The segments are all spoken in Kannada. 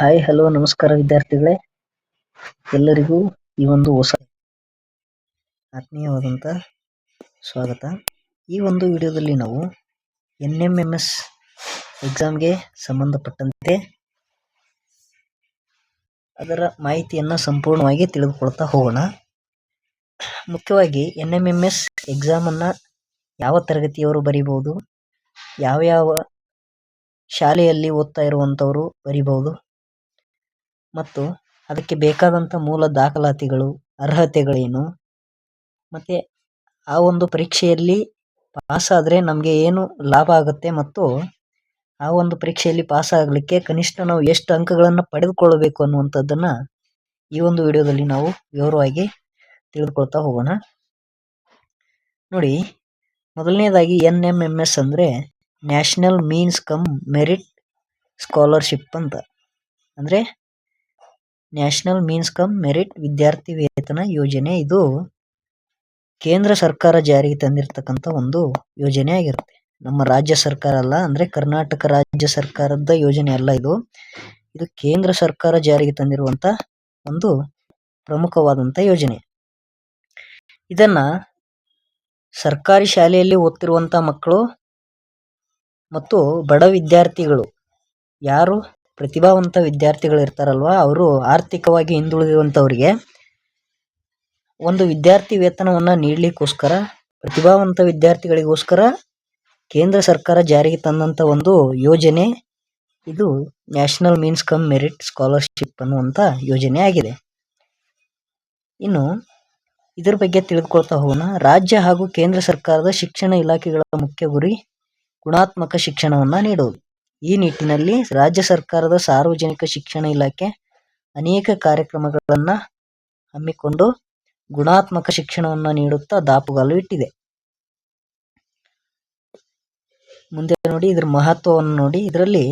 ಹಾಯ್ ಹಲೋ ನಮಸ್ಕಾರ ವಿದ್ಯಾರ್ಥಿಗಳೇ. ಎಲ್ಲರಿಗೂ ಈ ಒಂದು ಹೊಸ ಆತ್ಮೀಯವಾದಂಥ ಸ್ವಾಗತ. ಈ ಒಂದು ವಿಡಿಯೋದಲ್ಲಿ ನಾವು ಎನ್ ಎಂ ಎಂ ಎಸ್ ಎಕ್ಸಾಮ್ಗೆ ಸಂಬಂಧಪಟ್ಟಂತೆ ಅದರ ಮಾಹಿತಿಯನ್ನು ಸಂಪೂರ್ಣವಾಗಿ ತಿಳಿದುಕೊಳ್ತಾ ಹೋಗೋಣ. ಮುಖ್ಯವಾಗಿ ಎನ್ ಎಂ ಎಂ ಎಸ್ ಎಕ್ಸಾಮನ್ನು ಯಾವ ತರಗತಿಯವರು ಬರೀಬೋದು ಯಾವ ಯಾವ ಶಾಲೆಯಲ್ಲಿ ಓದ್ತಾ ಇರುವಂಥವರು ಬರಿಬಹುದು? ಮತ್ತು ಅದಕ್ಕೆ ಬೇಕಾದಂಥ ಮೂಲ ದಾಖಲಾತಿಗಳು, ಅರ್ಹತೆಗಳೇನು? ಮತ್ತು ಆ ಒಂದು ಪರೀಕ್ಷೆಯಲ್ಲಿ ಪಾಸ್ ಆದರೆ ನಮಗೆ ಏನು ಲಾಭ ಆಗುತ್ತೆ ಮತ್ತು ಆ ಒಂದು ಪರೀಕ್ಷೆಯಲ್ಲಿ ಪಾಸ್ ಆಗಲಿಕ್ಕೆ ಕನಿಷ್ಠ ನಾವು ಎಷ್ಟು ಅಂಕಗಳನ್ನು ಪಡೆದುಕೊಳ್ಳಬೇಕು ಅನ್ನುವಂಥದ್ದನ್ನು ಈ ಒಂದು ವಿಡಿಯೋದಲ್ಲಿ ನಾವು ವಿವರವಾಗಿ ತಿಳಿದುಕೊಳ್ತಾ ಹೋಗೋಣ. ನೋಡಿ, ಮೊದಲನೇದಾಗಿ ಎನ್ ಎಂ ಎಂ ಎಸ್ ಅಂದರೆ national means cum merit scholarship ಅಂತ. ಅಂದರೆ ನ್ಯಾಷನಲ್ ಮೀನ್ಸ್ ಕಮ್ ಮೆರಿಟ್ ವಿದ್ಯಾರ್ಥಿ ವೇತನ ಯೋಜನೆ ಇದು ಕೇಂದ್ರ ಸರ್ಕಾರ ಜಾರಿಗೆ ತಂದಿರತಕ್ಕಂತ ಒಂದು ಯೋಜನೆ ಆಗಿರುತ್ತೆ. ನಮ್ಮ ರಾಜ್ಯ ಸರ್ಕಾರ ಅಲ್ಲ, ಅಂದ್ರೆ ಕರ್ನಾಟಕ ರಾಜ್ಯ ಸರ್ಕಾರದ ಯೋಜನೆ ಅಲ್ಲ ಇದು. ಇದು ಕೇಂದ್ರ ಸರ್ಕಾರ ಜಾರಿಗೆ ತಂದಿರುವಂತ ಒಂದು ಪ್ರಮುಖವಾದಂತ ಯೋಜನೆ. ಇದನ್ನ ಸರ್ಕಾರಿ ಶಾಲೆಯಲ್ಲಿ ಓದ್ತಿರುವಂತ ಮಕ್ಕಳು ಮತ್ತು ಬಡ ವಿದ್ಯಾರ್ಥಿಗಳು ಯಾರು? ಪ್ರತಿಭಾವಂತ ವಿದ್ಯಾರ್ಥಿಗಳು ಇರ್ತಾರಲ್ವಾ, ಅವರು ಆರ್ಥಿಕವಾಗಿ ಹಿಂದುಳಿದಿರುವಂಥವ್ರಿಗೆ ಒಂದು ವಿದ್ಯಾರ್ಥಿ ವೇತನವನ್ನು ನೀಡಲಿಕ್ಕೋಸ್ಕರ, ಪ್ರತಿಭಾವಂತ ವಿದ್ಯಾರ್ಥಿಗಳಿಗೋಸ್ಕರ ಕೇಂದ್ರ ಸರ್ಕಾರ ಜಾರಿಗೆ ತಂದಂಥ ಒಂದು ಯೋಜನೆ. ಇದು national means cum merit scholarship ಅನ್ನುವಂಥ ಯೋಜನೆ ಆಗಿದೆ. ಇನ್ನು ಇದರ ಬಗ್ಗೆ ತಿಳಿದುಕೊಳ್ತಾ ಹೋಗೋಣ. ರಾಜ್ಯ ಹಾಗೂ ಕೇಂದ್ರ ಸರ್ಕಾರದ ಶಿಕ್ಷಣ ಇಲಾಖೆಗಳ ಮುಖ್ಯ ಗುರಿ ಗುಣಾತ್ಮಕ ಶಿಕ್ಷಣವನ್ನು ನೀಡುವುದು ಈ ನಿಟ್ಟಿನಲ್ಲಿ ರಾಜ್ಯ ಸರ್ಕಾರದ ಸಾರ್ವಜನಿಕ ಶಿಕ್ಷಣ ಇಲಾಖೆ ಅನೇಕ ಕಾರ್ಯಕ್ರಮಗಳನ್ನು ಹಮ್ಮಿಕೊಂಡು ಗುಣಾತ್ಮಕ ಶಿಕ್ಷಣವನ್ನು ನೀಡುತ್ತಾ ದಾಪುಗಾಲು ಇಟ್ಟಿದೆ. ಮುಂದೆ ನೋಡಿ ಇದರ ಮಹತ್ವವನ್ನು ನೋಡಿ. ಇದರಲ್ಲಿ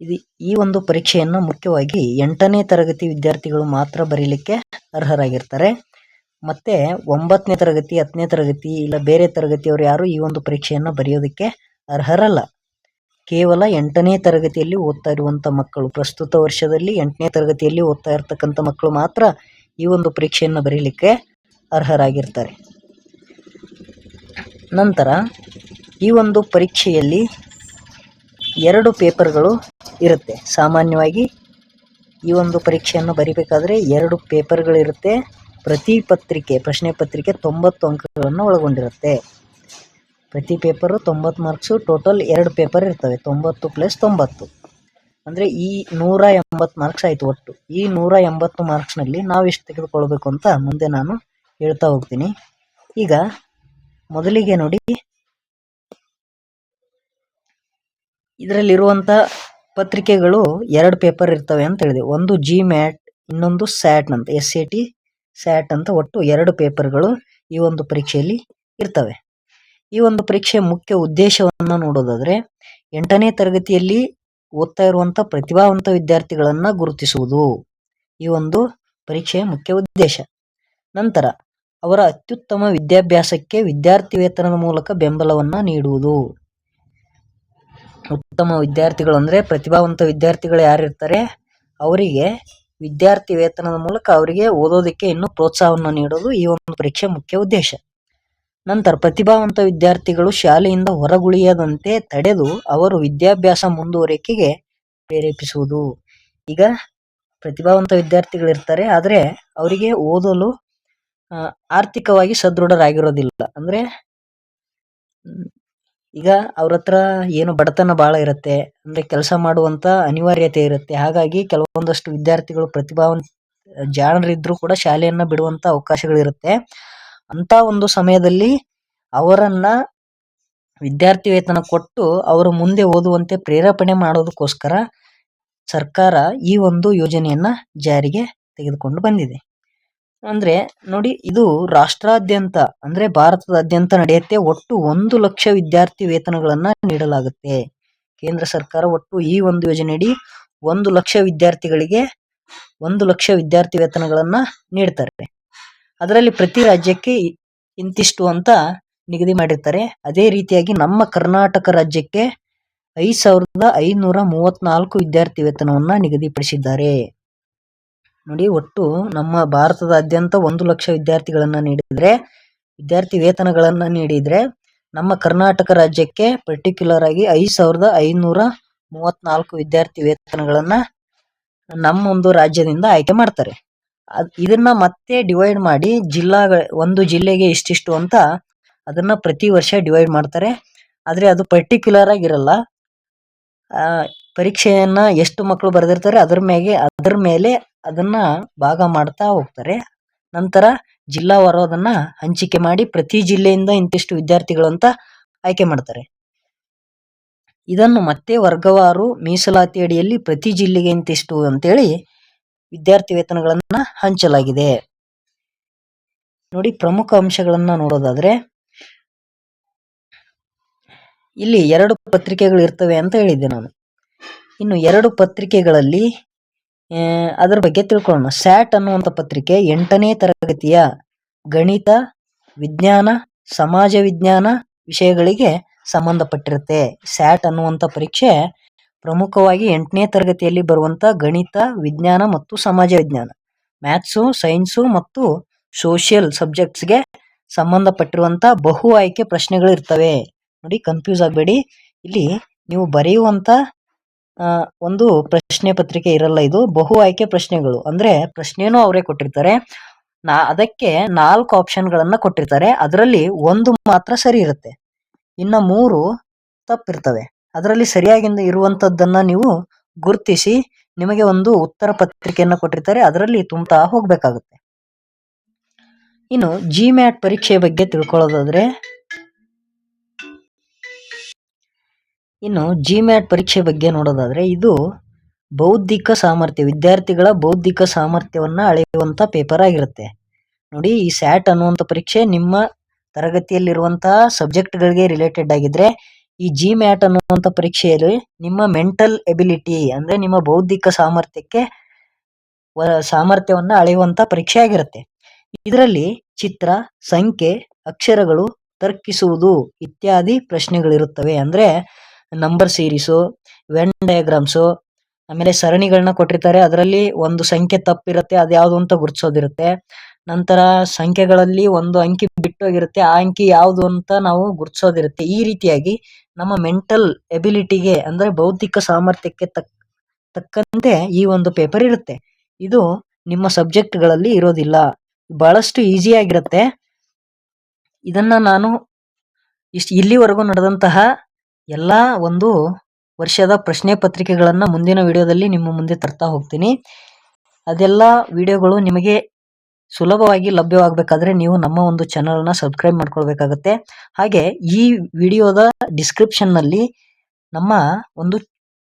ಇದು ಈ ಒಂದು ಪರೀಕ್ಷೆಯನ್ನು ಮುಖ್ಯವಾಗಿ ಎಂಟನೇ ತರಗತಿ ವಿದ್ಯಾರ್ಥಿಗಳು ಮಾತ್ರ ಬರೀಲಿಕ್ಕೆ ಅರ್ಹರಾಗಿರ್ತಾರೆ. ಮತ್ತೆ ಒಂಬತ್ತನೇ ತರಗತಿ, ಹತ್ತನೇ ತರಗತಿ ಇಲ್ಲ ಬೇರೆ ತರಗತಿಯವರು ಯಾರು ಈ ಒಂದು ಪರೀಕ್ಷೆಯನ್ನು ಬರೆಯೋದಕ್ಕೆ ಅರ್ಹರಲ್ಲ. ಕೇವಲ ಎಂಟನೇ ತರಗತಿಯಲ್ಲಿ ಓದ್ತಾ ಇರುವಂಥ ಮಕ್ಕಳು. ಪ್ರಸ್ತುತ ವರ್ಷದಲ್ಲಿ ಎಂಟನೇ ತರಗತಿಯಲ್ಲಿ ಓದ್ತಾ ಇರ್ತಕ್ಕಂಥ ಮಕ್ಕಳು ಮಾತ್ರ ಈ ಒಂದು ಪರೀಕ್ಷೆಯನ್ನು ಬರೀಲಿಕ್ಕೆ ಅರ್ಹರಾಗಿರ್ತಾರೆ. ನಂತರ ಈ ಒಂದು ಪರೀಕ್ಷೆಯಲ್ಲಿ ಎರಡು ಪೇಪರ್ಗಳು ಇರುತ್ತೆ. ಸಾಮಾನ್ಯವಾಗಿ ಈ ಒಂದು ಪರೀಕ್ಷೆಯನ್ನು ಬರಿಬೇಕಾದ್ರೆ ಎರಡು ಪೇಪರ್ಗಳಿರುತ್ತೆ. ಪ್ರತಿ ಪತ್ರಿಕೆ, ಪ್ರಶ್ನೆ ಪತ್ರಿಕೆ ತೊಂಬತ್ತು ಅಂಕಗಳನ್ನು ಒಳಗೊಂಡಿರುತ್ತೆ. ಪ್ರತಿ ಪೇಪರು ತೊಂಬತ್ತು ಮಾರ್ಕ್ಸು, ಟೋಟಲ್ ಎರಡು ಪೇಪರ್ ಇರ್ತವೆ, ತೊಂಬತ್ತು ಪ್ಲಸ್ ತೊಂಬತ್ತು. ಅಂದರೆ ಈ ನೂರ ಎಂಬತ್ತು ಮಾರ್ಕ್ಸ್ ಆಯಿತು ಒಟ್ಟು. ಈ ನೂರ ಎಂಬತ್ತು ಮಾರ್ಕ್ಸ್ನಲ್ಲಿ ನಾವು ಎಷ್ಟು ತೆಗೆದುಕೊಳ್ಬೇಕು ಅಂತ ಮುಂದೆ ನಾನು ಹೇಳ್ತಾ ಹೋಗ್ತೀನಿ. ಈಗ ಮೊದಲಿಗೆ ನೋಡಿ ಇದರಲ್ಲಿರುವಂಥ ಪತ್ರಿಕೆಗಳು ಎರಡು ಪೇಪರ್ ಇರ್ತವೆ ಅಂತ ಹೇಳಿದೆ. ಒಂದು ಜಿ ಮ್ಯಾಟ್ ಇನ್ನೊಂದು ಸ್ಯಾಟ್ ಅಂತ ಎಸ್ ಎ ಟಿ ಸ್ಯಾಟ್ ಅಂತ ಒಟ್ಟು ಎರಡು ಪೇಪರ್ಗಳು ಈ ಒಂದು ಪರೀಕ್ಷೆಯಲ್ಲಿ ಇರ್ತವೆ. ಈ ಒಂದು ಪರೀಕ್ಷೆಯ ಮುಖ್ಯ ಉದ್ದೇಶವನ್ನು ನೋಡೋದಾದ್ರೆ ಎಂಟನೇ ತರಗತಿಯಲ್ಲಿ ಓದ್ತಾ ಇರುವಂತ ಪ್ರತಿಭಾವಂತ ವಿದ್ಯಾರ್ಥಿಗಳನ್ನ ಗುರುತಿಸುವುದು ಈ ಒಂದು ಪರೀಕ್ಷೆಯ ಮುಖ್ಯ ಉದ್ದೇಶ. ನಂತರ ಅವರ ಅತ್ಯುತ್ತಮ ವಿದ್ಯಾಭ್ಯಾಸಕ್ಕೆ ವಿದ್ಯಾರ್ಥಿ ವೇತನದ ಮೂಲಕ ಬೆಂಬಲವನ್ನ ನೀಡುವುದು. ಉತ್ತಮ ವಿದ್ಯಾರ್ಥಿಗಳು ಅಂದ್ರೆ ಪ್ರತಿಭಾವಂತ ವಿದ್ಯಾರ್ಥಿಗಳು ಯಾರಿರ್ತಾರೆ? ಅವರಿಗೆ ವಿದ್ಯಾರ್ಥಿ ವೇತನದ ಮೂಲಕ ಅವರಿಗೆ ಓದೋದಕ್ಕೆ ಇನ್ನೂ ಪ್ರೋತ್ಸಾಹವನ್ನು ನೀಡೋದು ಈ ಒಂದು ಪರೀಕ್ಷೆ ಮುಖ್ಯ ಉದ್ದೇಶ. ನಂತರ ಪ್ರತಿಭಾವಂತ ವಿದ್ಯಾರ್ಥಿಗಳು ಶಾಲೆಯಿಂದ ಹೊರಗುಳಿಯದಂತೆ ತಡೆದು ಅವರು ವಿದ್ಯಾಭ್ಯಾಸ ಮುಂದುವರಿಕೆಗೆ ಪ್ರೇರೇಪಿಸುವುದು. ಈಗ ಪ್ರತಿಭಾವಂತ ವಿದ್ಯಾರ್ಥಿಗಳಿರ್ತಾರೆ, ಆದರೆ ಅವರಿಗೆ ಓದಲು ಆರ್ಥಿಕವಾಗಿ ಸದೃಢರಾಗಿರೋದಿಲ್ಲ. ಅಂದ್ರೆ, ಈಗ ಅವ್ರ ಹತ್ರ ಏನು ಬಡತನ ಬಹಳ ಇರುತ್ತೆ, ಅಂದ್ರೆ ಕೆಲಸ ಮಾಡುವಂತ ಅನಿವಾರ್ಯತೆ ಇರುತ್ತೆ. ಹಾಗಾಗಿ ಕೆಲವೊಂದಷ್ಟು ವಿದ್ಯಾರ್ಥಿಗಳು ಪ್ರತಿಭಾವಂತ ಜಾಣರಿದ್ರು ಕೂಡ ಶಾಲೆಯನ್ನ ಬಿಡುವಂತ ಅವಕಾಶಗಳಿರುತ್ತೆ. ಅಂತ ಒಂದು ಸಮಯದಲ್ಲಿ ಅವರನ್ನ ವಿದ್ಯಾರ್ಥಿ ವೇತನ ಕೊಟ್ಟು ಅವರು ಮುಂದೆ ಓದುವಂತೆ ಪ್ರೇರೇಪಣೆ ಮಾಡೋದಕ್ಕೋಸ್ಕರ ಸರ್ಕಾರ ಈ ಒಂದು ಯೋಜನೆಯನ್ನ ಜಾರಿಗೆ ತೆಗೆದುಕೊಂಡು ಬಂದಿದೆ. ಅಂದ್ರೆ ನೋಡಿ, ಇದು ರಾಷ್ಟ್ರಾದ್ಯಂತ, ಅಂದ್ರೆ ಭಾರತದಾದ್ಯಂತ ನಡೆಯುತ್ತೆ. ಒಟ್ಟು ಒಂದು ಲಕ್ಷ ವಿದ್ಯಾರ್ಥಿ ವೇತನಗಳನ್ನ ನೀಡಲಾಗುತ್ತೆ. ಕೇಂದ್ರ ಸರ್ಕಾರ ಒಟ್ಟು ಈ ಒಂದು ಯೋಜನೆಯಡಿ ಒಂದು ಲಕ್ಷ ವಿದ್ಯಾರ್ಥಿಗಳಿಗೆ ಒಂದು ಲಕ್ಷ ವಿದ್ಯಾರ್ಥಿ ವೇತನಗಳನ್ನ ನೀಡ್ತಾರೆ. ಅದರಲ್ಲಿ ಪ್ರತಿ ರಾಜ್ಯಕ್ಕೆ ಇಂತಿಷ್ಟು ಅಂತ ನಿಗದಿ ಮಾಡಿರ್ತಾರೆ. ಅದೇ ರೀತಿಯಾಗಿ ನಮ್ಮ ಕರ್ನಾಟಕ ರಾಜ್ಯಕ್ಕೆ ಐದು ಸಾವಿರದ ಐನೂರ ಮೂವತ್ನಾಲ್ಕು ವಿದ್ಯಾರ್ಥಿ ವೇತನವನ್ನು ನಿಗದಿಪಡಿಸಿದ್ದಾರೆ. ನೋಡಿ, ಒಟ್ಟು ನಮ್ಮ ಭಾರತದಾದ್ಯಂತ ಒಂದು ಲಕ್ಷ ವಿದ್ಯಾರ್ಥಿಗಳನ್ನು ನೀಡಿದರೆ, ವಿದ್ಯಾರ್ಥಿ ವೇತನಗಳನ್ನು ನೀಡಿದರೆ ನಮ್ಮ ಕರ್ನಾಟಕ ರಾಜ್ಯಕ್ಕೆ ಪರ್ಟಿಕ್ಯುಲರ್ ಆಗಿ ಐದು ಸಾವಿರದ ಐನೂರ ಮೂವತ್ನಾಲ್ಕು ವಿದ್ಯಾರ್ಥಿ ವೇತನಗಳನ್ನು ನಮ್ಮ ಒಂದು ರಾಜ್ಯದಿಂದ ಆಯ್ಕೆ ಮಾಡ್ತಾರೆ. ಇದನ್ನ ಮತ್ತೆ ಡಿವೈಡ್ ಮಾಡಿ ಜಿಲ್ಲಾ ಒಂದು ಜಿಲ್ಲೆಗೆ ಇಷ್ಟಿಷ್ಟು ಅಂತ ಅದನ್ನ ಪ್ರತಿ ವರ್ಷ ಡಿವೈಡ್ ಮಾಡ್ತಾರೆ. ಆದ್ರೆ ಅದು ಪರ್ಟಿಕ್ಯುಲರ್ ಆಗಿರಲ್ಲ. ಪರೀಕ್ಷೆಯನ್ನ ಎಷ್ಟು ಮಕ್ಕಳು ಬರೆದಿರ್ತಾರೆ ಅದ್ರ ಮೇಲೆ ಅದ್ರ ಮೇಲೆ ಅದನ್ನ ಭಾಗ ಮಾಡ್ತಾ ಹೋಗ್ತಾರೆ. ನಂತರ ಜಿಲ್ಲಾವಾರು ಅದನ್ನ ಹಂಚಿಕೆ ಮಾಡಿ ಪ್ರತಿ ಜಿಲ್ಲೆಯಿಂದ ಇಂತಿಷ್ಟು ವಿದ್ಯಾರ್ಥಿಗಳು ಅಂತ ಆಯ್ಕೆ ಮಾಡ್ತಾರೆ. ಇದನ್ನು ಮತ್ತೆ ವರ್ಗವಾರು ಮೀಸಲಾತಿ ಅಡಿಯಲ್ಲಿ ಪ್ರತಿ ಜಿಲ್ಲೆಗೆ ಇಂತಿಷ್ಟು ಅಂತೇಳಿ ವಿದ್ಯಾರ್ಥಿ ವೇತನಗಳನ್ನ ಹಂಚಲಾಗಿದೆ. ನೋಡಿ ಪ್ರಮುಖ ಅಂಶಗಳನ್ನ ನೋಡೋದಾದ್ರೆ, ಇಲ್ಲಿ ಎರಡು ಪತ್ರಿಕೆಗಳು ಇರ್ತವೆ ಅಂತ ಹೇಳಿದ್ದೆ ನಾನು. ಇನ್ನು ಎರಡು ಪತ್ರಿಕೆಗಳಲ್ಲಿ ಅದರ ಬಗ್ಗೆ ತಿಳ್ಕೊಳ್ಳೋಣ. ಸ್ಯಾಟ್ ಅನ್ನುವಂಥ ಪತ್ರಿಕೆ ಎಂಟನೇ ತರಗತಿಯ ಗಣಿತ, ವಿಜ್ಞಾನ, ಸಮಾಜ ವಿಜ್ಞಾನ ವಿಷಯಗಳಿಗೆ ಸಂಬಂಧಪಟ್ಟಿರುತ್ತೆ. ಸ್ಯಾಟ್ ಅನ್ನುವಂಥ ಪರೀಕ್ಷೆ ಪ್ರಮುಖವಾಗಿ ಎಂಟನೇ ತರಗತಿಯಲ್ಲಿ ಬರುವಂತ ಗಣಿತ, ವಿಜ್ಞಾನ ಮತ್ತು ಸಮಾಜ ವಿಜ್ಞಾನ. ಮ್ಯಾಥ್ಸು, ಸೈನ್ಸು ಮತ್ತು ಸೋಷಿಯಲ್ ಸಬ್ಜೆಕ್ಟ್ಸ್ಗೆ ಸಂಬಂಧಪಟ್ಟಿರುವಂಥ ಬಹು ಆಯ್ಕೆ ಪ್ರಶ್ನೆಗಳು ಇರ್ತವೆ. ನೋಡಿ ಕನ್ಫ್ಯೂಸ್ ಆಗಬೇಡಿ. ಇಲ್ಲಿ ನೀವು ಬರೆಯುವಂತ ಒಂದು ಪ್ರಶ್ನೆ ಪತ್ರಿಕೆ ಇರಲ್ಲ ಇದು. ಬಹು ಆಯ್ಕೆ ಪ್ರಶ್ನೆಗಳು. ಅಂದ್ರೆ ಪ್ರಶ್ನೆನೂ ಅವರೇ ಕೊಟ್ಟಿರ್ತಾರೆ. ನಾ, ಅದಕ್ಕೆ ನಾಲ್ಕು ಆಪ್ಷನ್ಗಳನ್ನ ಕೊಟ್ಟಿರ್ತಾರೆ. ಅದರಲ್ಲಿ ಒಂದು ಮಾತ್ರ ಸರಿ ಇರುತ್ತೆ. ಇನ್ನ ಮೂರು ತಪ್ಪಿರ್ತವೆ. ಅದರಲ್ಲಿ ಸರಿಯಾಗಿಂದ ಇರುವಂತದ್ದನ್ನ ನೀವು ಗುರುತಿಸಿ ನಿಮಗೆ ಒಂದು ಉತ್ತರ ಪತ್ರಿಕೆಯನ್ನು ಕೊಟ್ಟಿರ್ತಾರೆ. ಅದರಲ್ಲಿ ತುಂಬ್ತಾ ಹೋಗಬೇಕಾಗುತ್ತೆ. ಇನ್ನು ಜಿ ಮ್ಯಾಟ್ ಪರೀಕ್ಷೆಯ ಬಗ್ಗೆ ತಿಳ್ಕೊಳ್ಳೋದಾದ್ರೆ, ಇನ್ನು ಜಿ ಮ್ಯಾಟ್ ಪರೀಕ್ಷೆ ಬಗ್ಗೆ ನೋಡೋದಾದ್ರೆ, ಇದು ಬೌದ್ಧಿಕ ಸಾಮರ್ಥ್ಯ, ವಿದ್ಯಾರ್ಥಿಗಳ ಬೌದ್ಧಿಕ ಸಾಮರ್ಥ್ಯವನ್ನ ಅಳೆಯುವಂತ ಪೇಪರ್ ಆಗಿರುತ್ತೆ. ನೋಡಿ, ಈ ಸ್ಯಾಟ್ ಅನ್ನುವಂಥ ಪರೀಕ್ಷೆ ನಿಮ್ಮ ತರಗತಿಯಲ್ಲಿರುವಂತಹ ಸಬ್ಜೆಕ್ಟ್ಗಳಿಗೆ ರಿಲೇಟೆಡ್ ಆಗಿದ್ರೆ ಈ ಜಿ ಮ್ಯಾಟ್ ಅನ್ನುವಂಥ ಪರೀಕ್ಷೆಯಲ್ಲಿ ನಿಮ್ಮ ಮೆಂಟಲ್ ಎಬಿಲಿಟಿ ಅಂದ್ರೆ ನಿಮ್ಮ ಬೌದ್ಧಿಕ ಸಾಮರ್ಥ್ಯಕ್ಕೆ ಸಾಮರ್ಥ್ಯವನ್ನ ಅಳೆಯುವಂತ ಪರೀಕ್ಷೆ ಆಗಿರುತ್ತೆ ಇದರಲ್ಲಿ ಚಿತ್ರ, ಸಂಖ್ಯೆ, ಅಕ್ಷರಗಳು ತರ್ಕಿಸುವುದು ಇತ್ಯಾದಿ ಪ್ರಶ್ನೆಗಳಿರುತ್ತವೆ. ಅಂದ್ರೆ ನಂಬರ್ ಸೀರೀಸು ವೆನ್ ಡಯಾಗ್ರಾಮ್ಸು ಆಮೇಲೆ ಸರಣಿಗಳನ್ನ ಕೊಟ್ಟಿರ್ತಾರೆ. ಅದರಲ್ಲಿ ಒಂದು ಸಂಖ್ಯೆ ತಪ್ಪಿರುತ್ತೆ, ಅದು ಯಾವುದು ಅಂತ ಗುರುತಿಸೋದಿರುತ್ತೆ ನಂತರ ಸಂಖ್ಯೆಗಳಲ್ಲಿ ಒಂದು ಅಂಕಿ ಬಿಟ್ಟೋಗಿರುತ್ತೆ. ಆ ಅಂಕಿ ಯಾವುದು ಅಂತ ನಾವು ಗುರುತಿಸೋದಿರುತ್ತೆ ಈ ರೀತಿಯಾಗಿ ನಮ್ಮ ಮೆಂಟಲ್ ಎಬಿಲಿಟಿಗೆ ಅಂದ್ರೆ ಬೌದ್ಧಿಕ ಸಾಮರ್ಥ್ಯಕ್ಕೆ ತಕ್, ತಕ್ಕಂತೆ ಈ ಒಂದು ಪೇಪರ್ ಇರುತ್ತೆ. ಇದು ನಿಮ್ಮ ಸಬ್ಜೆಕ್ಟ್ಗಳಲ್ಲಿ ಇರೋದಿಲ್ಲ. ಬಹಳಷ್ಟು ಈಸಿ ಆಗಿರುತ್ತೆ. ಇದನ್ನ ನಾನು ಇಷ್ಟು ಇಲ್ಲಿವರೆಗೂ ನಡೆದಂತಹ ಎಲ್ಲ ಒಂದು ವರ್ಷದ ಪ್ರಶ್ನೆ ಪತ್ರಿಕೆಗಳನ್ನು ಮುಂದಿನ ವಿಡಿಯೋದಲ್ಲಿ ನಿಮ್ಮ ಮುಂದೆ ತರ್ತಾ ಹೋಗ್ತೀನಿ. ಅದೆಲ್ಲ ವಿಡಿಯೋಗಳು ನಿಮಗೆ ಸುಲಭವಾಗಿ ಲಭ್ಯವಾಗಬೇಕಾದ್ರೆ ನೀವು ನಮ್ಮ ಒಂದು ಚಾನಲ್ನ ಸಬ್ಸ್ಕ್ರೈಬ್ ಮಾಡ್ಕೊಳ್ಬೇಕಾಗತ್ತೆ. ಹಾಗೆ ಈ ವಿಡಿಯೋದ ಡಿಸ್ಕ್ರಿಪ್ಷನ್ನಲ್ಲಿ ನಮ್ಮ ಒಂದು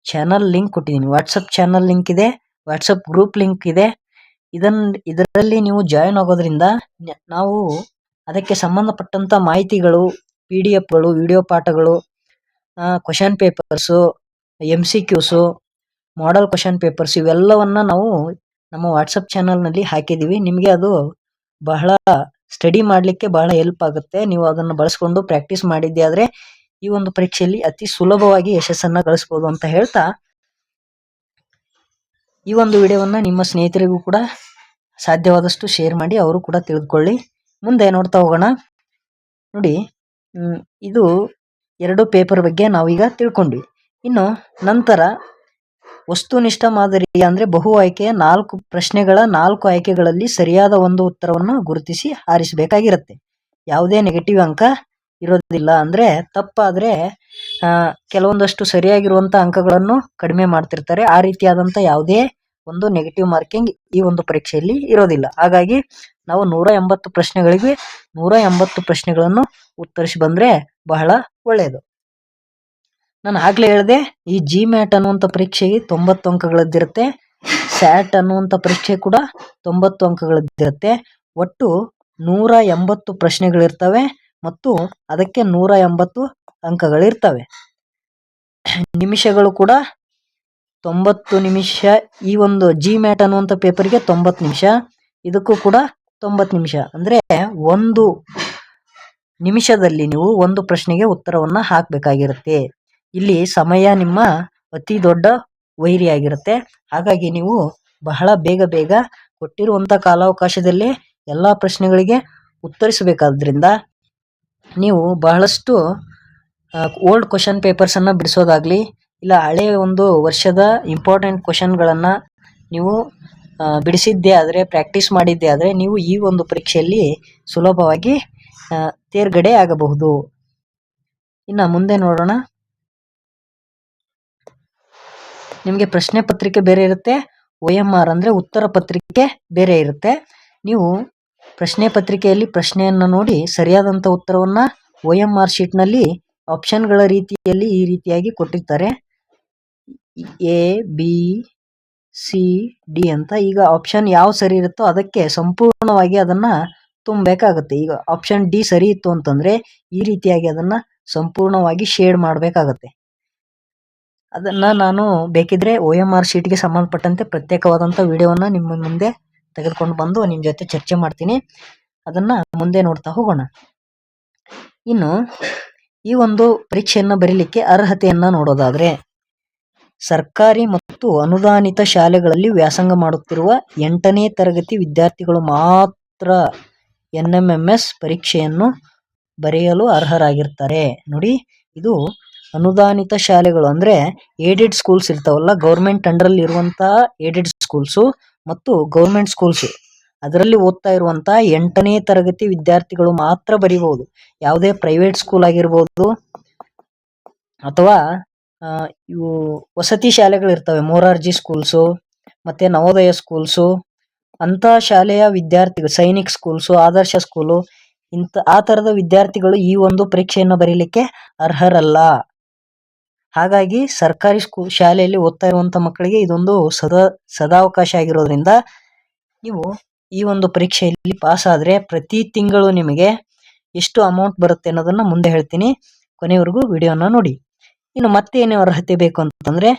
ಚಾನಲ್ ಲಿಂಕ್ ಕೊಟ್ಟಿದ್ದೀನಿ. ವಾಟ್ಸಪ್ ಚಾನಲ್ ಲಿಂಕ್ ಇದೆ, ವಾಟ್ಸಪ್ ಗ್ರೂಪ್ ಲಿಂಕ್ ಇದೆ. ಇದನ್, ಇದರಲ್ಲಿ ನೀವು ಜಾಯಿನ್ ಆಗೋದ್ರಿಂದ ನಾವು ಅದಕ್ಕೆ ಸಂಬಂಧಪಟ್ಟಂಥ ಮಾಹಿತಿಗಳು, ಪಿ ಡಿ ಎಫ್ಗಳು ವಿಡಿಯೋ ಪಾಠಗಳು question papers M C Qs model question papers ಇವೆಲ್ಲವನ್ನ ನಾವು ನಮ್ಮ ವಾಟ್ಸಪ್ ಚಾನಲ್ನಲ್ಲಿ ಹಾಕಿದ್ದೀವಿ ನಿಮಗೆ ಅದು ಬಹಳ ಸ್ಟಡಿ ಮಾಡಲಿಕ್ಕೆ ಬಹಳ ಹೆಲ್ಪ್ ಆಗುತ್ತೆ. ನೀವು ಅದನ್ನು ಬಳಸ್ಕೊಂಡು ಪ್ರಾಕ್ಟೀಸ್ ಮಾಡಿದ್ದೆ ಆದರೆ ಈ ಒಂದು ಪರೀಕ್ಷೆಯಲ್ಲಿ ಅತಿ ಸುಲಭವಾಗಿ ಯಶಸ್ಸನ್ನು ಗಳಿಸಬಹುದು ಅಂತ ಹೇಳ್ತಾ, ಈ ಒಂದು ವಿಡಿಯೋವನ್ನು ನಿಮ್ಮ ಸ್ನೇಹಿತರಿಗೂ ಕೂಡ ಸಾಧ್ಯವಾದಷ್ಟು ಶೇರ್ ಮಾಡಿ ಅವರು ಕೂಡ ತಿಳಿದುಕೊಳ್ಳಿ. ಮುಂದೆ ನೋಡ್ತಾ ಹೋಗೋಣ. ನೋಡಿ ಇದು ಎರಡು ಪೇಪರ್ ಬಗ್ಗೆ ನಾವೀಗ ತಿಳ್ಕೊಂಡ್ವಿ. ಇನ್ನು ನಂತರ ವಸ್ತುನಿಷ್ಠ ಮಾದರಿ ಅಂದ್ರೆ ಬಹು ಆಯ್ಕೆಯ ನಾಲ್ಕು ಪ್ರಶ್ನೆಗಳ ನಾಲ್ಕು ಆಯ್ಕೆಗಳಲ್ಲಿ ಸರಿಯಾದ ಒಂದು ಉತ್ತರವನ್ನು ಗುರುತಿಸಿ ಆರಿಸಬೇಕಾಗಿರುತ್ತೆ ಯಾವುದೇ ನೆಗೆಟಿವ್ ಅಂಕ ಇರೋದಿಲ್ಲ ಅಂದ್ರೆ ತಪ್ಪಾದ್ರೆ ಕೆಲವೊಂದಷ್ಟು ಸರಿಯಾಗಿರುವಂತ ಅಂಕಗಳನ್ನು ಕಡಿಮೆ ಮಾಡ್ತಿರ್ತಾರೆ. ಆ ರೀತಿಯಾದಂತ ಯಾವುದೇ ಒಂದು ನೆಗೆಟಿವ್ ಮಾರ್ಕಿಂಗ್ ಈ ಒಂದು ಪರೀಕ್ಷೆಯಲ್ಲಿ ಇರೋದಿಲ್ಲ. ಹಾಗಾಗಿ ನಾವು ನೂರ ಎಂಬತ್ತು ಪ್ರಶ್ನೆಗಳಿಗೆ ನೂರ ಎಂಬತ್ತು ಪ್ರಶ್ನೆಗಳನ್ನು ಉತ್ತರಿಸಿ ಬಂದ್ರೆ ಬಹಳ ಒಳ್ಳೆಯದು. ನಾನು ಆಗ್ಲೇ ಹೇಳಿದೆ, ಈ ಜಿ ಮ್ಯಾಟ್ ಅನ್ನುವಂಥ ಪರೀಕ್ಷೆಗೆ ತೊಂಬತ್ತು ಅಂಕಗಳದ್ದಿರುತ್ತೆ. ಸ್ಯಾಟ್ ಅನ್ನುವಂಥ ಪರೀಕ್ಷೆ ಕೂಡ ತೊಂಬತ್ತು ಅಂಕಗಳದ್ದಿರುತ್ತೆ. ಒಟ್ಟು ನೂರ ಎಂಬತ್ತು ಪ್ರಶ್ನೆಗಳಿರ್ತವೆ ಮತ್ತು ಅದಕ್ಕೆ ನೂರ ಎಂಬತ್ತು ಅಂಕಗಳಿರ್ತವೆ. ನಿಮಿಷಗಳು ಕೂಡ ತೊಂಬತ್ತು ನಿಮಿಷ, ಈ ಒಂದು ಜಿ ಮ್ಯಾಟ್ ಅನ್ನುವಂಥ ಪೇಪರ್ಗೆ ತೊಂಬತ್ತು ನಿಮಿಷ, ಇದಕ್ಕೂ ಕೂಡ ತೊಂಬತ್ತು ನಿಮಿಷ. ಅಂದರೆ ಒಂದು ನಿಮಿಷದಲ್ಲಿ ನೀವು ಒಂದು ಪ್ರಶ್ನೆಗೆ ಉತ್ತರವನ್ನು ಹಾಕಬೇಕಾಗಿರುತ್ತೆ. ಇಲ್ಲಿ ಸಮಯ ನಿಮ್ಮ ಅತಿ ದೊಡ್ಡ ವೈರಿಯಾಗಿರುತ್ತೆ. ಹಾಗಾಗಿ ನೀವು ಬಹಳ ಬೇಗ ಬೇಗ ಕೊಟ್ಟಿರುವಂತ ಕಾಲಾವಕಾಶದಲ್ಲಿ ಎಲ್ಲಾ ಪ್ರಶ್ನೆಗಳಿಗೆ ಉತ್ತರಿಸಬೇಕಾದ್ರಿಂದ ನೀವು ಬಹಳಷ್ಟು ಓಲ್ಡ್ ಕ್ವಶನ್ ಪೇಪರ್ಸ್ ಅನ್ನ ಬಿಡಿಸೋದಾಗ್ಲಿ, ಇಲ್ಲ ಹಳೆ ಒಂದು ವರ್ಷದ ಇಂಪಾರ್ಟೆಂಟ್ ಕ್ವಶನ್ಗಳನ್ನ ನೀವು ಬಿಡಿಸಿದ್ದೇ ಆದರೆ ಪ್ರಾಕ್ಟೀಸ್ ಮಾಡಿದ್ದೇ ಆದರೆ ನೀವು ಈ ಒಂದು ಪರೀಕ್ಷೆಯಲ್ಲಿ ಸುಲಭವಾಗಿ ತೇರ್ಗಡೆ ಆಗಬಹುದು. ಇನ್ನ ಮುಂದೆ ನೋಡೋಣ. ನಿಮಗೆ ಪ್ರಶ್ನೆ ಪತ್ರಿಕೆ ಬೇರೆ ಇರುತ್ತೆ ಒ ಎಂ ಆರ್ ಅಂದರೆ ಉತ್ತರ ಪತ್ರಿಕೆ ಬೇರೆ ಇರುತ್ತೆ. ನೀವು ಪ್ರಶ್ನೆ ಪತ್ರಿಕೆಯಲ್ಲಿ ಪ್ರಶ್ನೆಯನ್ನು ನೋಡಿ ಸರಿಯಾದಂಥ ಉತ್ತರವನ್ನು ಒ ಎಂ ಆರ್ ಶೀಟ್ನಲ್ಲಿ ಆಪ್ಷನ್ಗಳ ರೀತಿಯಲ್ಲಿ ಈ ರೀತಿಯಾಗಿ ಕೊಟ್ಟಿರ್ತಾರೆ. ಎ, ಬಿ, ಸಿ, ಡಿ ಅಂತ ಈಗ ಆಪ್ಷನ್ ಯಾವ ಸರಿ ಇರುತ್ತೋ ಅದಕ್ಕೆ ಸಂಪೂರ್ಣವಾಗಿ ಅದನ್ನು ತುಂಬಬೇಕಾಗುತ್ತೆ. ಈಗ ಆಪ್ಷನ್ ಡಿ ಸರಿ ಇತ್ತು ಅಂತಂದರೆ ಈ ರೀತಿಯಾಗಿ ಅದನ್ನು ಸಂಪೂರ್ಣವಾಗಿ ಶೇಡ್ ಮಾಡಬೇಕಾಗತ್ತೆ. ಅದನ್ನ ನಾನು ಬೇಕಿದ್ರೆ ಒ ಎಂ ಆರ್ ಶೀಟ್ಗೆ ಸಂಬಂಧಪಟ್ಟಂತೆ ಪ್ರತ್ಯೇಕವಾದಂತ ವಿಡಿಯೋವನ್ನ ನಿಮ್ಮ ಮುಂದೆ ತೆಗೆದುಕೊಂಡು ಬಂದು ನಿಮ್ಮ ಜೊತೆ ಚರ್ಚೆ ಮಾಡ್ತೀನಿ. ಅದನ್ನ ಮುಂದೆ ನೋಡ್ತಾ ಹೋಗೋಣ. ಇನ್ನು ಈ ಒಂದು ಪರೀಕ್ಷೆಯನ್ನ ಬರೀಲಿಕ್ಕೆ ಅರ್ಹತೆಯನ್ನ ನೋಡೋದಾದ್ರೆ ಸರ್ಕಾರಿ ಮತ್ತು ಅನುದಾನಿತ ಶಾಲೆಗಳಲ್ಲಿ ವ್ಯಾಸಂಗ ಮಾಡುತ್ತಿರುವ ಎಂಟನೇ ತರಗತಿ ವಿದ್ಯಾರ್ಥಿಗಳು ಮಾತ್ರ ಎನ್ ಎಂ ಎಂ ಎಸ್ ಪರೀಕ್ಷೆಯನ್ನು ಬರೆಯಲು ಅರ್ಹರಾಗಿರ್ತಾರೆ. ನೋಡಿ, ಇದು ಅನುದಾನಿತ ಶಾಲೆಗಳು ಅಂದ್ರೆ ಏಡೆಡ್ ಸ್ಕೂಲ್ಸ್ ಇರ್ತಾವಲ್ಲ ಗವರ್ನಮೆಂಟ್ ಅಂಡರ್ ಅಲ್ಲಿ ಇರುವಂತಹ ಏಡೆಡ್ ಸ್ಕೂಲ್ಸ್ ಮತ್ತು ಗೌರ್ಮೆಂಟ್ ಸ್ಕೂಲ್ಸ್ ಅದರಲ್ಲಿ ಓದ್ತಾ ಇರುವಂತಹ ಎಂಟನೇ ತರಗತಿ ವಿದ್ಯಾರ್ಥಿಗಳು ಮಾತ್ರ ಬರೀಬಹುದು. ಯಾವುದೇ ಪ್ರೈವೇಟ್ ಸ್ಕೂಲ್ ಆಗಿರ್ಬೋದು ಅಥವಾ ಇವು ವಸತಿ ಶಾಲೆಗಳು ಇರ್ತವೆ, ಮೊರಾರ್ಜಿ ಸ್ಕೂಲ್ಸು ಮತ್ತೆ ನವೋದಯ ಸ್ಕೂಲ್ಸು ಅಂತ ಶಾಲೆಯ ವಿದ್ಯಾರ್ಥಿಗಳು, ಸೈನಿಕ್ ಸ್ಕೂಲ್ಸು ಆದರ್ಶ ಸ್ಕೂಲು ಇಂತ ಆ ತರದ ವಿದ್ಯಾರ್ಥಿಗಳು ಈ ಒಂದು ಪರೀಕ್ಷೆಯನ್ನು ಬರೀಲಿಕ್ಕೆ ಅರ್ಹರಲ್ಲ. ಹಾಗಾಗಿ ಸರ್ಕಾರಿ ಸ್ಕೂ, ಶಾಲೆಯಲ್ಲಿ ಓದ್ತಾ ಇರುವಂತ ಮಕ್ಕಳಿಗೆ ಇದೊಂದು ಸದಾ, ಸದಾವಕಾಶ ಆಗಿರೋದ್ರಿಂದ ನೀವು ಈ ಒಂದು ಪರೀಕ್ಷೆಯಲ್ಲಿ ಪಾಸ್ ಆದ್ರೆ ಪ್ರತಿ ತಿಂಗಳು ನಿಮಗೆ ಎಷ್ಟು ಅಮೌಂಟ್ ಬರುತ್ತೆ ಅನ್ನೋದನ್ನ ಮುಂದೆ ಹೇಳ್ತೀನಿ. ಕೊನೆವರೆಗೂ ವಿಡಿಯೋನ ನೋಡಿ. ಇನ್ನು ಮತ್ತೆ ಏನೇ ಅರ್ಹತೆ ಬೇಕು ಅಂತಂದ್ರೆ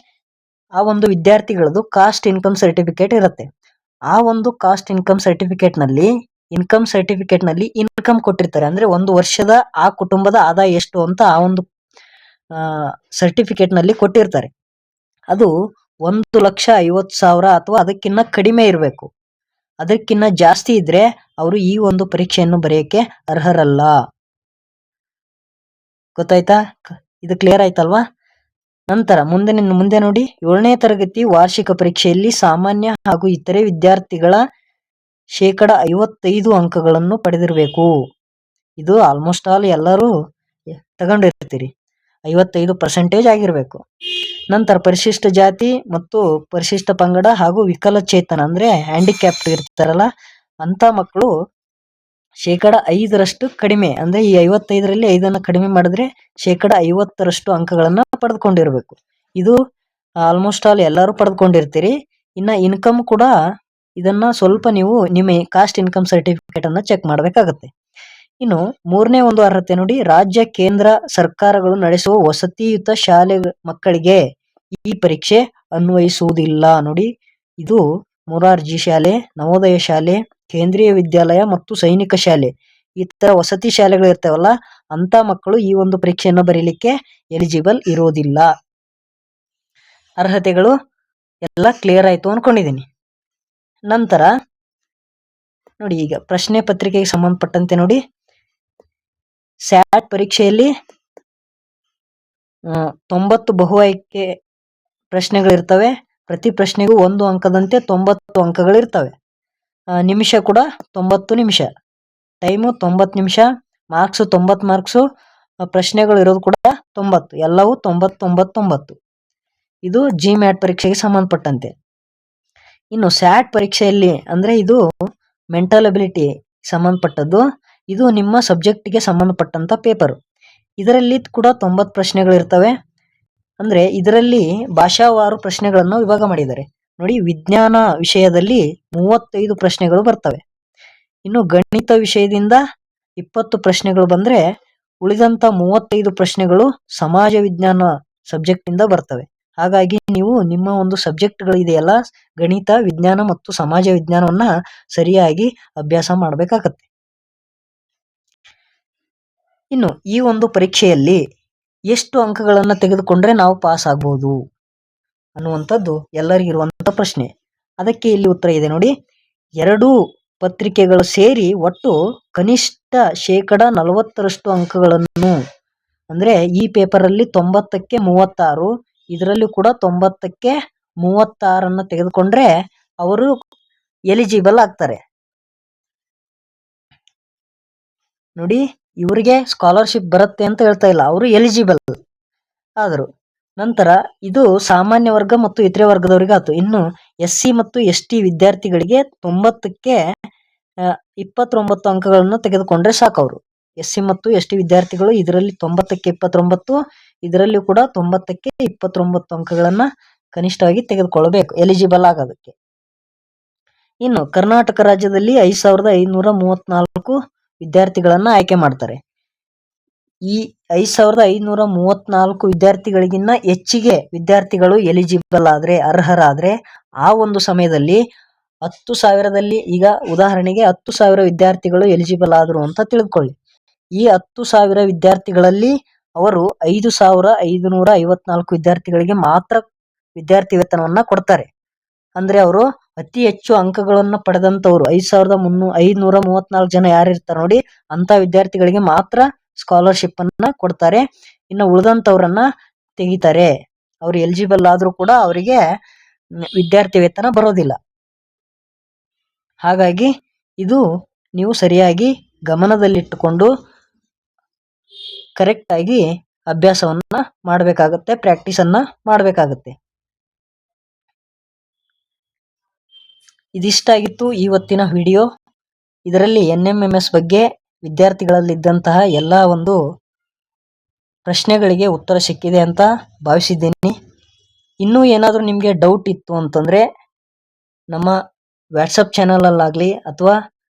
ಆ ಒಂದು ವಿದ್ಯಾರ್ಥಿಗಳದ್ದು ಕಾಸ್ಟ್ ಇನ್ಕಮ್ ಸರ್ಟಿಫಿಕೇಟ್ ಇರುತ್ತೆ. ಆ ಒಂದು ಕಾಸ್ಟ್ ಇನ್ಕಮ್ ಸರ್ಟಿಫಿಕೇಟ್ನಲ್ಲಿ ಇನ್ಕಮ್ ಸರ್ಟಿಫಿಕೇಟ್ನಲ್ಲಿ ಇನ್ಕಮ್ ಕೊಟ್ಟಿರ್ತಾರೆ. ಅಂದ್ರೆ ಒಂದು ವರ್ಷದ ಆ ಕುಟುಂಬದ ಆದಾಯ ಎಷ್ಟು ಅಂತ ಆ ಒಂದು ಸರ್ಟಿಫಿಕೇಟ್ನಲ್ಲಿ ಕೊಟ್ಟಿರ್ತಾರೆ. ಅದು ಒಂದು ಲಕ್ಷ ಐವತ್ತು ಸಾವಿರ ಅಥವಾ ಅದಕ್ಕಿಂತ ಕಡಿಮೆ ಇರಬೇಕು. ಅದಕ್ಕಿಂತ ಜಾಸ್ತಿ ಇದ್ರೆ ಅವರು ಈ ಒಂದು ಪರೀಕ್ಷೆಯನ್ನು ಬರೆಯಕ್ಕೆ ಅರ್ಹರಲ್ಲ. ಗೊತ್ತಾಯ್ತಾ? ಇದು ಕ್ಲಿಯರ್ ಆಯ್ತಲ್ವಾ? ನಂತರ ಮುಂದೆ ಮುಂದೆ ನೋಡಿ. ಏಳನೇ ತರಗತಿ ವಾರ್ಷಿಕ ಪರೀಕ್ಷೆಯಲ್ಲಿ ಸಾಮಾನ್ಯ ಹಾಗೂ ಇತರೆ ವಿದ್ಯಾರ್ಥಿಗಳ ಶೇಕಡ ಐವತ್ತೈದು ಅಂಕಗಳನ್ನು ಪಡೆದಿರಬೇಕು. ಇದು ಆಲ್ಮೋಸ್ಟ್ ಆಲ್ ಎಲ್ಲರೂ ತಗೊಂಡಿರ್ತೀರಿ. ಐವತ್ತೈದು ಪರ್ಸೆಂಟೇಜ್ ಆಗಿರಬೇಕು. ನಂತರ ಪರಿಶಿಷ್ಟ ಜಾತಿ ಮತ್ತು ಪರಿಶಿಷ್ಟ ಪಂಗಡ ಹಾಗೂ ವಿಕಲಚೇತನ ಅಂದ್ರೆ ಹ್ಯಾಂಡಿಕ್ಯಾಪ್ಟ್ ಇರ್ತಾರಲ್ಲ ಅಂತ ಮಕ್ಕಳು ಶೇಕಡ ಐದರಷ್ಟು ಕಡಿಮೆ, ಅಂದ್ರೆ ಈ ಐವತ್ತೈದರಲ್ಲಿ ಐದನ್ನ ಕಡಿಮೆ ಮಾಡಿದ್ರೆ ಶೇಕಡ ಐವತ್ತರಷ್ಟು ಅಂಕಗಳನ್ನ ಪಡೆದುಕೊಂಡಿರಬೇಕು. ಇದು ಆಲ್ಮೋಸ್ಟ್ ಆಲ್ ಎಲ್ಲರೂ ಪಡೆದುಕೊಂಡಿರ್ತೀರಿ. ಇನ್ನ ಇನ್ಕಮ್ ಕೂಡ ಇದನ್ನ ಸ್ವಲ್ಪ ನೀವು ನಿಮ್ಮ ಕಾಸ್ಟ್ ಇನ್ಕಮ್ ಸರ್ಟಿಫಿಕೇಟ್ ಅನ್ನ ಚೆಕ್ ಮಾಡ್ಬೇಕಾಗತ್ತೆ. ಇನ್ನು ಮೂರನೇ ಒಂದು ಅರ್ಹತೆ ನೋಡಿ, ರಾಜ್ಯ, ಕೇಂದ್ರ ಸರ್ಕಾರಗಳು ನಡೆಸುವ ವಸತಿಯುತ ಶಾಲೆ ಮಕ್ಕಳಿಗೆ ಈ ಪರೀಕ್ಷೆ ಅನ್ವಯಿಸುವುದಿಲ್ಲ ನೋಡಿ. ಇದು ಮೊರಾರ್ಜಿ ಶಾಲೆ, ನವೋದಯ ಶಾಲೆ, ಕೇಂದ್ರೀಯ ವಿದ್ಯಾಲಯ ಮತ್ತು ಸೈನಿಕ ಶಾಲೆ. ಇತರ ತರ ವಸತಿ ಶಾಲೆಗಳು ಇರ್ತಾವಲ್ಲ ಅಂತ ಮಕ್ಕಳು ಈ ಒಂದು ಪರೀಕ್ಷೆಯನ್ನು ಬರೀಲಿಕ್ಕೆ ಎಲಿಜಿಬಲ್ ಇರೋದಿಲ್ಲ. ಅರ್ಹತೆಗಳು ಎಲ್ಲ ಕ್ಲಿಯರ್ ಆಯ್ತು ಅನ್ಕೊಂಡಿದ್ದೀನಿ ನಂತರ ನೋಡಿ, ಈಗ ಪ್ರಶ್ನೆ ಪತ್ರಿಕೆಗೆ ಸಂಬಂಧಪಟ್ಟಂತೆ ನೋಡಿ ಸ್ಯಾಟ್ ಪರೀಕ್ಷೆಯಲ್ಲಿ ತೊಂಬತ್ತು ಬಹು ಆಯ್ಕೆ ಪ್ರಶ್ನೆಗಳಿರ್ತವೆ. ಪ್ರತಿ ಪ್ರಶ್ನೆಗೂ ಒಂದು ಅಂಕದಂತೆ ತೊಂಬತ್ತು ಅಂಕಗಳಿರ್ತವೆ. ನಿಮಿಷ ಕೂಡ ತೊಂಬತ್ತು ನಿಮಿಷ. ಟೈಮು ತೊಂಬತ್ತು ನಿಮಿಷ, ಮಾರ್ಕ್ಸು ತೊಂಬತ್ತು ಮಾರ್ಕ್ಸು ಪ್ರಶ್ನೆಗಳು ಇರೋದು ಕೂಡ ತೊಂಬತ್ತು. ಎಲ್ಲವೂ ತೊಂಬತ್ತು ತೊಂಬತ್ತು ತೊಂಬತ್ತು. ಇದು ಜಿ ಮ್ಯಾಟ್ ಪರೀಕ್ಷೆಗೆ ಸಂಬಂಧಪಟ್ಟಂತೆ. ಇನ್ನು ಸ್ಯಾಟ್ ಪರೀಕ್ಷೆಯಲ್ಲಿ ಅಂದ್ರೆ ಇದು ಮೆಂಟಲ್ ಅಬಿಲಿಟಿ ಸಂಬಂಧಪಟ್ಟದ್ದು. ಇದು ನಿಮ್ಮ ಸಬ್ಜೆಕ್ಟ್ಗೆ ಸಂಬಂಧಪಟ್ಟಂಥ ಪೇಪರ್ ಇದರಲ್ಲಿ ಕೂಡ ತೊಂಬತ್ತು ಪ್ರಶ್ನೆಗಳಿರ್ತವೆ ಅಂದರೆ ಇದರಲ್ಲಿ ಭಾಷಾವಾರು ಪ್ರಶ್ನೆಗಳನ್ನು ವಿಭಾಗ ಮಾಡಿದ್ದಾರೆ. ನೋಡಿ, ವಿಜ್ಞಾನ ವಿಷಯದಲ್ಲಿ ಮೂವತ್ತೈದು ಪ್ರಶ್ನೆಗಳು ಬರ್ತವೆ. ಇನ್ನು ಗಣಿತ ವಿಷಯದಿಂದ ಇಪ್ಪತ್ತು ಪ್ರಶ್ನೆಗಳು ಬಂದ್ರೆ ಉಳಿದಂತ ಮೂವತ್ತೈದು ಪ್ರಶ್ನೆಗಳು ಸಮಾಜ ವಿಜ್ಞಾನ ಸಬ್ಜೆಕ್ಟಿಂದ ಬರ್ತವೆ. ಹಾಗಾಗಿ ನೀವು ನಿಮ್ಮ ಒಂದು ಸಬ್ಜೆಕ್ಟ್ಗಳು ಇದೆಯಲ್ಲ, ಗಣಿತ, ವಿಜ್ಞಾನ ಮತ್ತು ಸಮಾಜ ವಿಜ್ಞಾನವನ್ನು ಸರಿಯಾಗಿ ಅಭ್ಯಾಸ ಮಾಡಬೇಕಾಗತ್ತೆ. ಇನ್ನು ಈ ಒಂದು ಪರೀಕ್ಷೆಯಲ್ಲಿ ಎಷ್ಟು ಅಂಕಗಳನ್ನು ತೆಗೆದುಕೊಂಡ್ರೆ ನಾವು ಪಾಸ್ ಆಗ್ಬೋದು ಅನ್ನುವಂಥದ್ದು ಎಲ್ಲರಿಗಿರುವಂಥ ಪ್ರಶ್ನೆ. ಅದಕ್ಕೆ ಇಲ್ಲಿ ಉತ್ತರ ಇದೆ ನೋಡಿ. ಎರಡೂ ಪತ್ರಿಕೆಗಳು ಸೇರಿ ಒಟ್ಟು ಕನಿಷ್ಠ ಶೇಕಡ ನಲವತ್ತರಷ್ಟು ಅಂಕಗಳನ್ನು ಅಂದರೆ ಈ ಪೇಪರಲ್ಲಿ ತೊಂಬತ್ತಕ್ಕೆ ಮೂವತ್ತಾರು, ಇದರಲ್ಲಿ ಕೂಡ ತೊಂಬತ್ತಕ್ಕೆ ಮೂವತ್ತಾರನ್ನು ತೆಗೆದುಕೊಂಡ್ರೆ ಅವರು ಎಲಿಜಿಬಲ್ ಆಗ್ತಾರೆ. ನೋಡಿ ಇವರಿಗೆ ಸ್ಕಾಲರ್ಶಿಪ್ ಬರುತ್ತೆ ಅಂತ ಹೇಳ್ತಾ ಇಲ್ಲ. ಅವರು ಎಲಿಜಿಬಲ್ ಆದರು. ನಂತರ ಇದು ಸಾಮಾನ್ಯ ವರ್ಗ ಮತ್ತು ಇತರೆ ವರ್ಗದವರಿಗೆ ಆಯ್ತು ಇನ್ನು ಎಸ್ ಸಿ ಮತ್ತು ಎಸ್ ಟಿ ವಿದ್ಯಾರ್ಥಿಗಳಿಗೆ ತೊಂಬತ್ತಕ್ಕೆ ಇಪ್ಪತ್ತೊಂಬತ್ತು ಅಂಕಗಳನ್ನು ತೆಗೆದುಕೊಂಡ್ರೆ ಸಾಕು ಅವರು. ಎಸ್ ಸಿ ಮತ್ತು ಎಸ್ ಟಿ ವಿದ್ಯಾರ್ಥಿಗಳು ಇದರಲ್ಲಿ ತೊಂಬತ್ತಕ್ಕೆ ಇಪ್ಪತ್ತೊಂಬತ್ತು, ಇದರಲ್ಲಿ ಕೂಡ ತೊಂಬತ್ತಕ್ಕೆ ಇಪ್ಪತ್ತೊಂಬತ್ತು ಅಂಕಗಳನ್ನು ಕನಿಷ್ಠವಾಗಿ ತೆಗೆದುಕೊಳ್ಳಬೇಕು ಎಲಿಜಿಬಲ್ ಆಗೋದಕ್ಕೆ. ಇನ್ನು ಕರ್ನಾಟಕ ರಾಜ್ಯದಲ್ಲಿ ಐದು ಸಾವಿರದ ಐನೂರ ಮೂವತ್ನಾಲ್ಕು ವಿದ್ಯಾರ್ಥಿಗಳನ್ನ ಆಯ್ಕೆ ಮಾಡ್ತಾರೆ. ಈ ಐದ್ ಸಾವಿರದ ಐನೂರ ಮೂವತ್ನಾಲ್ಕು ವಿದ್ಯಾರ್ಥಿಗಳಿಗಿನ್ನ ಹೆಚ್ಚಿಗೆ ವಿದ್ಯಾರ್ಥಿಗಳು ಎಲಿಜಿಬಲ್ ಆದ್ರೆ, ಅರ್ಹರಾದ್ರೆ ಆ ಒಂದು ಸಮಯದಲ್ಲಿ ಹತ್ತು ಸಾವಿರದಲ್ಲಿ ಈಗ ಉದಾಹರಣೆಗೆ ಹತ್ತು ಸಾವಿರ ವಿದ್ಯಾರ್ಥಿಗಳು ಎಲಿಜಿಬಲ್ ಆದ್ರು ಅಂತ ತಿಳ್ಕೊಳ್ಳಿ. ಈ ಹತ್ತು ಸಾವಿರ ವಿದ್ಯಾರ್ಥಿಗಳಲ್ಲಿ ಅವರು ಐದು ಸಾವಿರ ಐದುನೂರ ಐವತ್ನಾಲ್ಕು ವಿದ್ಯಾರ್ಥಿಗಳಿಗೆ ಮಾತ್ರ ವಿದ್ಯಾರ್ಥಿ ವೇತನವನ್ನ ಕೊಡ್ತಾರೆ. ಅಂದ್ರೆ ಅವರು ಅತಿ ಹೆಚ್ಚು ಅಂಕಗಳನ್ನು ಪಡೆದಂತವ್ರು ಐದ್ ಸಾವಿರದ ಮುನ್ನೂ, ಐದುನೂರ ಮೂವತ್ನಾಲ್ಕು ಜನ ಯಾರು ಇರ್ತಾರೆ ನೋಡಿ ಅಂತ ವಿದ್ಯಾರ್ಥಿಗಳಿಗೆ ಮಾತ್ರ ಸ್ಕಾಲರ್ಶಿಪ್ ಅನ್ನ ಕೊಡ್ತಾರೆ. ಇನ್ನು ಉಳಿದಂತವ್ರನ್ನ ತೆಗಿತಾರೆ. ಅವ್ರು ಎಲಿಜಿಬಲ್ ಆದ್ರೂ ಕೂಡ ಅವರಿಗೆ ವಿದ್ಯಾರ್ಥಿ ವೇತನ ಬರೋದಿಲ್ಲ. ಹಾಗಾಗಿ ಇದು ನೀವು ಸರಿಯಾಗಿ ಗಮನದಲ್ಲಿಟ್ಟುಕೊಂಡು ಕರೆಕ್ಟ್ ಆಗಿ ಅಭ್ಯಾಸವನ್ನ ಮಾಡಬೇಕಾಗತ್ತೆ ಪ್ರಾಕ್ಟೀಸನ್ನು ಮಾಡಬೇಕಾಗತ್ತೆ. ಇದಿಷ್ಟಾಗಿತ್ತು ಇವತ್ತಿನ ವಿಡಿಯೋ. ಇದರಲ್ಲಿ ಎನ್ ಎಂ ಎಂ ಎಸ್ ಬಗ್ಗೆ ವಿದ್ಯಾರ್ಥಿಗಳಲ್ಲಿದ್ದಂತಹ ಎಲ್ಲ ಒಂದು ಪ್ರಶ್ನೆಗಳಿಗೆ ಉತ್ತರ ಸಿಕ್ಕಿದೆ ಅಂತ ಭಾವಿಸಿದ್ದೀನಿ. ಇನ್ನೂ ಏನಾದರೂ ನಿಮಗೆ ಡೌಟ್ ಇತ್ತು ಅಂತಂದರೆ ನಮ್ಮ ವ್ಯಾಟ್ಸಪ್ ಚಾನಲಲ್ಲಾಗಲಿ ಅಥವಾ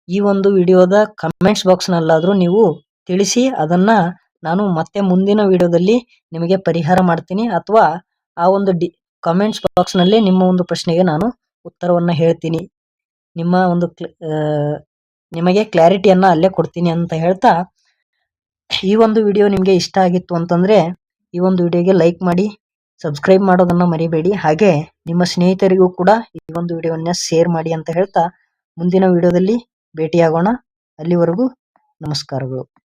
ಈ ಒಂದು ವಿಡಿಯೋದ ಕಮೆಂಟ್ಸ್ ಬಾಕ್ಸ್ನಲ್ಲಾದರೂ ನೀವು ತಿಳಿಸಿ ಅದನ್ನು ನಾನು ಮತ್ತೆ ಮುಂದಿನ ವಿಡಿಯೋದಲ್ಲಿ ನಿಮಗೆ ಪರಿಹಾರ ಮಾಡ್ತೀನಿ. ಅಥವಾ ಆ ಒಂದು ಡಿ ಕಮೆಂಟ್ಸ್ ಬಾಕ್ಸ್ನಲ್ಲಿ ನಿಮ್ಮ ಒಂದು ಪ್ರಶ್ನೆಗೆ ನಾನು ಉತ್ತರವನ್ನು ಹೇಳ್ತೀನಿ. ನಿಮ್ಮ ಒಂದು ನಿಮಗೆ ಕ್ಲಾರಿಟಿಯನ್ನು ಅಲ್ಲೇ ಕೊಡ್ತೀನಿ ಅಂತ ಹೇಳ್ತಾ, ಈ ಒಂದು ವಿಡಿಯೋ ನಿಮಗೆ ಇಷ್ಟ ಆಗಿತ್ತು ಅಂತಂದರೆ, ಈ ಒಂದು ವಿಡಿಯೋಗೆ ಲೈಕ್ ಮಾಡಿ, ಸಬ್ಸ್ಕ್ರೈಬ್ ಮಾಡೋದನ್ನು ಮರಿಬೇಡಿ. ಹಾಗೆ ನಿಮ್ಮ ಸ್ನೇಹಿತರಿಗೂ ಕೂಡ ಈ ಒಂದು ವಿಡಿಯೋವನ್ನು ಶೇರ್ ಮಾಡಿ ಅಂತ ಹೇಳ್ತಾ, ಮುಂದಿನ ವಿಡಿಯೋದಲ್ಲಿ ಭೇಟಿಯಾಗೋಣ. ಅಲ್ಲಿವರೆಗೂ ನಮಸ್ಕಾರಗಳು.